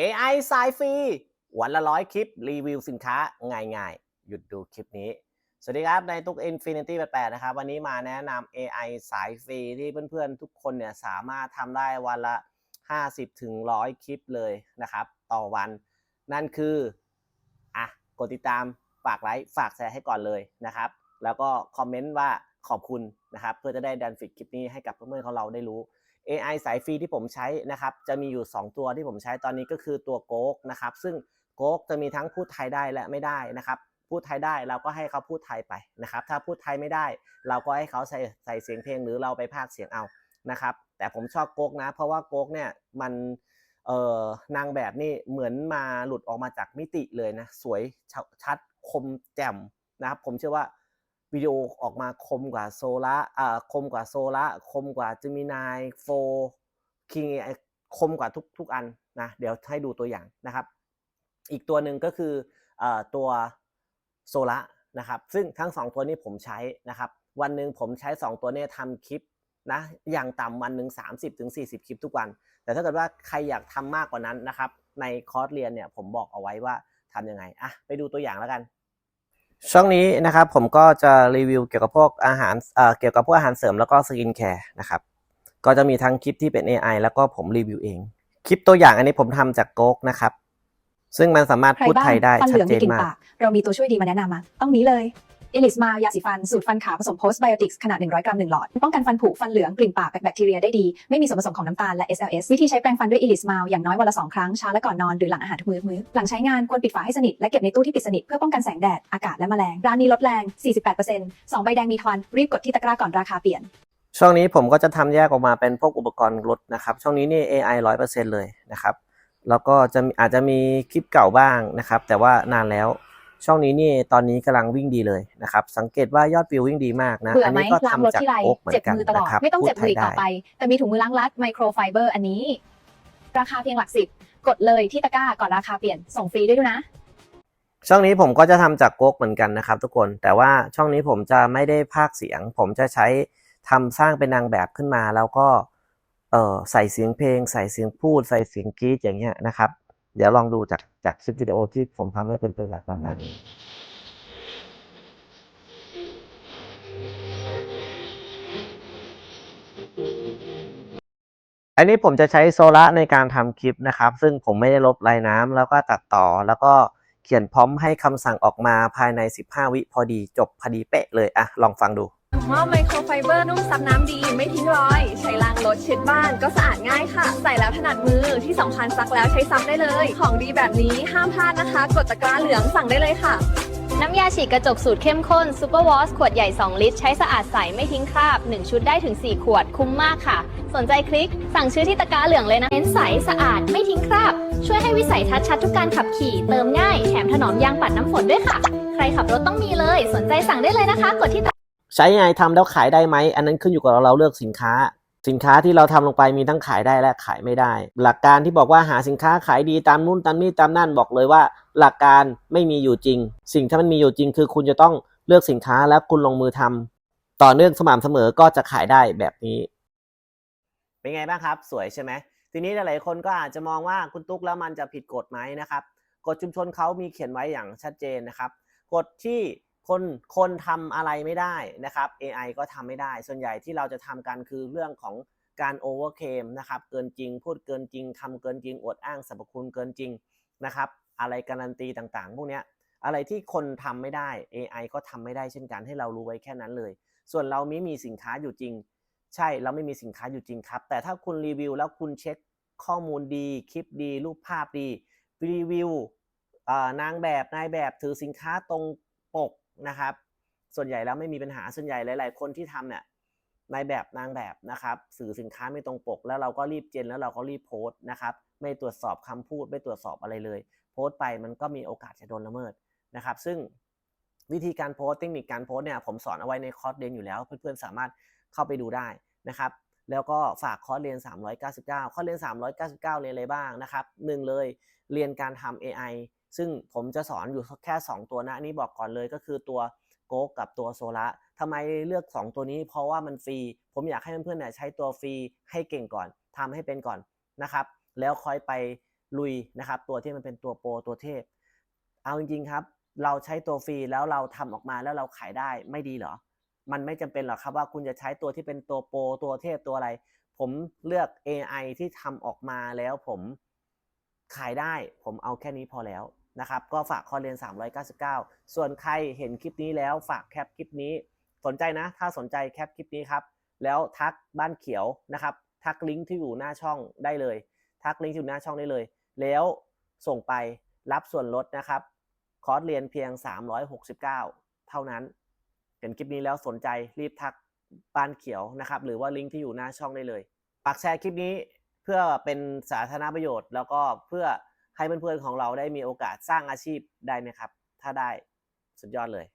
AI สายฟรีวันละร้อยคลิป รีวิวสินค้าง่ายๆ หยุดดูคลิปนี้ สวัสดีครับ ในตุก Infinity 88 นะครับ วันนี้มาแนะนำ AI สายฟรีที่เพื่อนๆ ทุกคนเนี่ยสามารถทำได้วันละ 50 ถึง 100 คลิปเลยนะครับ ต่อวัน นั่นคือ อะ กดติดตาม ฝากไลค์ ฝากแชร์ให้ก่อนเลยนะครับ แล้วก็คอมเมนต์ว่าขอบคุณนะครับ เพื่อจะได้ดันฟิกคลิปนี้ให้กับเพื่อนๆของเราได้รู้ AI สายฟรีที่ผมใช้นะครับ จะมีอยู่ 2 ตัวที่ผมใช้ตอนนี้ก็คือตัวโก๊กนะครับ ซึ่งโก๊กจะมีทั้งพูดไทยได้และไม่ได้นะครับ พูดไทยได้เราก็ให้เขาพูดไทยไปนะครับ ถ้าพูดไทยไม่ได้ เราก็ให้เขาใส่ใส่เสียงเพลงหรือเราไปพากเสียงเอานะครับ แต่ผมชอบโก๊กนะ เพราะว่าโก๊กเนี่ยมันเอ่อนางแบบนี่เหมือนมาหลุดออกมาจากมิติเลยนะ สวยชัดคมแจ่มนะครับ ผมเชื่อว่า วิดีโอออกมาคมกว่าโซล่าอ่าคมกว่าโซล่าคมกว่าจิมินายโฟคิงคมกว่าทุกทุกอันนะเดี๋ยวให้ดูตัวอย่างนะครับ อีกตัวหนึ่งก็คือเอ่อตัวโซล่านะครับซึ่งทั้ง 2 ตัวนี้ผมใช้นะครับ วันหนึ่งผมใช้ 2 ตัวนี้ทำคลิปนะอย่างต่ำวันหนึ่ง30ถึงคลิปทุกวัน แต่ถ้าเกิดว่าใครอยากทำมากกว่านั้นนะครับ ในคอร์สเรียนเนี่ยผมบอกเอาไว้ว่าทำยังไงอะไปดูตัวอย่างแล้วกัน ช่องนี้นะครับผมก็จะรีวิวเกี่ยวกับพวกอาหารเอ่อเกี่ยวกับพวกอาหารเสริมแล้วก็สกินแคร์นะครับก็จะมีทั้งคลิปที่เป็น AI แล้วก็ผมรีวิวเอง คลิปตัวอย่างอันนี้ผมทำจากโก๊กนะครับ ซึ่งมันสามารถใครพูดบ้างไทยได้ฟันเหชัดลืองเจมีนกลิ่นมากปาก เรามีตัวช่วยดีมาแนะนำมาต้องนี้เลย เอลิสมายาสีฟัน สูตรฟันขาวผสมโพสไบโอติกส์ขนาด 100 กรัม 1 หลอด ป้องกันฟันผุฟันเหลือง กลิ่นปากแบคทีเรียได้ดี ไม่มีส่วนผสมของน้ำตาลและ SLS วิธีใช้แปรงฟันด้วยเอลิสมาอย่างน้อยวันละ 2 ครั้งเช้าและก่อนนอนหรือหลังอาหารทุกมื้อมื้อหลังใช้งานควรปิดฝาให้สนิทและเก็บในตู้ที่ปิดสนิทเพื่อป้องกันแสงแดดอากาศและแมลงร้านนี้ลดแรง 48% 2 ใบแดงมีทอนรีบกดที่ตะกร้าก่อนราคาเปลี่ยนช่องนี้ผมก็จะทำแยกออกมาเป็นพวกอุปกรณ์รถนะครับ ช่องนี้นี่ AI 100%เลยนะครับ แล้วก็จะอาจจะมีคลิปเก่าบ้างนะครับ แต่ว่านานแล้ว ช่องนี้นี่ตอนนี้กำลังวิ่งดีเลยนะครับ สังเกตว่ายอดวิววิ่งดีมากนะเบื่ออันไหมนี้ก็ล้างรถทำจากที่ไรโอ๊กเหมือเจ็บนกันมือตลอดนะครับไม่ต้องพูเจ็ดบไทมืยออีกต่ได้อไป แต่มีถุงมือล้างรัดไมโครไฟเบอร์อันนี้ ราคาเพียงหลักสิบ กดเลยที่ตะกร้าก่อนราคาเปลี่ยนส่งฟรีด้วยด้วยนะ ช่องนี้ผมก็จะทำจากโก๊กเหมือนกันนะครับ ทุกคนแต่ว่าช่องนี้ผมจะไม่ได้พากย์เสียง ผมจะใช้ทำสร้างเป็นนางแบบขึ้นมา แล้วก็เอ่อใส่เสียงเพลง ใส่เสียงพูด ใส่เสียงกรี๊ดอย่างเงี้ยนะครับ เดี๋ยวลองดูจากจากคลิปวิดีโอที่ผมทำให้เป็นตัวอย่างประมาณนี้อันนี้ผมจะใช้โซล่าในการทำคลิปนะครับ ซึ่งผมไม่ได้ลบลายน้ำแล้วก็ตัดต่อ แล้วก็เขียนพร้อมให้คำสั่งออกมาภายใน 15 วิพอดีจบพอดีเป๊ะเลยอะลองฟังดู ว่าไมโครไฟเบอร์นุ่มซับน้ำดีไม่ทิ้งรอย ใช้ล้างรถเช็ดบ้านก็สะอาดง่ายค่ะ ใส่แล้วถนัดมือที่สำคัญซักแล้วใช้ซักได้เลย ของดีแบบนี้ห้ามพลาดนะคะ กดตะกร้าเหลืองสั่งได้เลยค่ะ น้ำยาฉีดกระจกสูตรเข้มข้นซูเปอร์วอชขวดใหญ่ 2 ลิตร ใช้สะอาดใสไม่ทิ้งคราบ 1 ชุดได้ถึง 4 ขวดคุ้มมากค่ะ สนใจคลิก สั่งชื่อที่ตะกร้าเหลืองเลยนะเน้นใสสะอาดไม่ทิ้งคราบ ช่วยให้วิสัยทัศน์ชัดทุกการขับขี่เติมง่ายแถมถนอมยางปัดน้ำฝนด้วยค่ะ ใครขับรถต้องมีเลย สนใจสั่งได้เลยนะคะ กดที่ ใช้ยังไงทำแล้วขายได้ไหม อันนั้นขึ้นอยู่กับเราเราเลือกสินค้า สินค้าที่เราทำลงไปมีทั้งขายได้และขายไม่ได้ หลักการที่บอกว่าหาสินค้าขายดีตามนู่นตามนี่ตามนั่นบอกเลยว่า หลักการไม่มีอยู่จริง สิ่งที่มันมีอยู่จริง คือคุณจะต้องเลือกสินค้าแล้วคุณลงมือทำต่อเนื่องสม่ำเสมอก็จะขายได้แบบนี้ เป็นไงบ้างครับ สวยใช่ไหมทีนี้หลายๆคนก็อาจจะมองว่าคุณตุ๊กแล้วมันจะผิดกฎไหมนะครับกฎชุมชนเขามีเขียนไว้อย่างชัดเจนนะครับกฎที่ คนคนทำอะไรไม่ได้นะครับ AI ก็ทำไม่ได้ ส่วนใหญ่ที่เราจะทำกันคือเรื่องของการ overclaim นะครับเกินจริง พูดเกินจริงทำเกินจริง อวดอ้างสรรพคุณเกินจริงนะครับอะไรการันตีต่างๆ พวกเนี้ยอะไรที่คนทำไม่ได้ AI ก็ทำไม่ได้เช่นกันให้เรารู้ไว้แค่นั้นเลย ส่วนเราไม่มีสินค้าอยู่จริง ใช่เราไม่มีสินค้าอยู่จริงครับ แต่ถ้าคุณรีวิวแล้วคุณเช็คข้อมูลดี คลิปดี รูปภาพดีรีวิวนางแบบนายแบบถือสินค้าตรงปก นะครับ ส่วนใหญ่แล้วไม่มีปัญหาส่วนใหญ่หลาย ๆ คนที่ทำเนี่ยนายแบบนางแบบนะครับ สื่อสินค้าไม่ตรงปก แล้วเราก็รีบเจนแล้วเราก็รีบโพสต์นะครับ ไม่ตรวจสอบคำพูด ไม่ตรวจสอบอะไรเลย โพสต์ไปมันก็มีโอกาสจะโดนละเมิดนะครับ ซึ่งวิธีการโพสต์เทคนิคการโพสต์เนี่ยผมสอนเอาไว้ในคอร์สเรียนอยู่แล้ว เพื่อนๆสามารถเข้าไปดูได้นะครับ แล้วก็ฝากคอร์สเรียน 399 คอร์สเรียน 399 เรียนอะไรบ้างนะครับหนึ่งเลยเรียนการทำ AI ซึ่งผมจะสอนอยู่แค่ 2 ตัวนะนนี้บอกก่อนเลยก็คือตัวโกกับตัวโซละทำไมเลือก 2 ตัวนี้เพราะว่ามันฟรี ผมอยากให้เพื่อนๆเนี่ยใช้ตัวฟรีให้เก่งก่อนทำให้เป็นก่อนนะครับ แล้วค่อยไปลุยนะครับ ตัวที่มันเป็นตัวโปรตัวเทพ เอาจริงๆครับ เราใช้ตัวฟรีแล้วเราทำออกมาแล้วเราขายได้ไม่ดีเหรอ มันไม่จำเป็นหรอกครับว่าคุณจะใช้ตัวที่เป็นตัวโปรตัวเทพตัวอะไร ผมเลือก AI ที่ทำออกมาแล้วผมขายได้ ผมเอาแค่นี้พอแล้วนะครับ ก็ฝากข้อเรียน 399 ส่วนใครเห็นคลิปนี้แล้วฝากแคปคลิปนี้ สนใจนะ ถ้าสนใจแคปคลิปนี้ครับ แล้วทักบ้านเขียวนะครับ ทักลิงก์ที่อยู่หน้าช่องได้เลย ทักลิงก์ที่อยู่หน้าช่องได้เลย แล้วส่งไปรับส่วนลดนะครับ คอร์สเรียนเพียง 369 เท่านั้น เห็นคลิปนี้แล้วสนใจรีบทักบ้านเขียวนะครับ หรือว่าลิงก์ที่อยู่หน้าช่องได้เลยปักแชร์คลิปนี้เพื่อเป็นสาธารณประโยชน์ แล้วก็เพื่อให้เพื่อนๆของเราได้มีโอกาสสร้างอาชีพได้นะครับ ถ้าได้สุดยอดเลย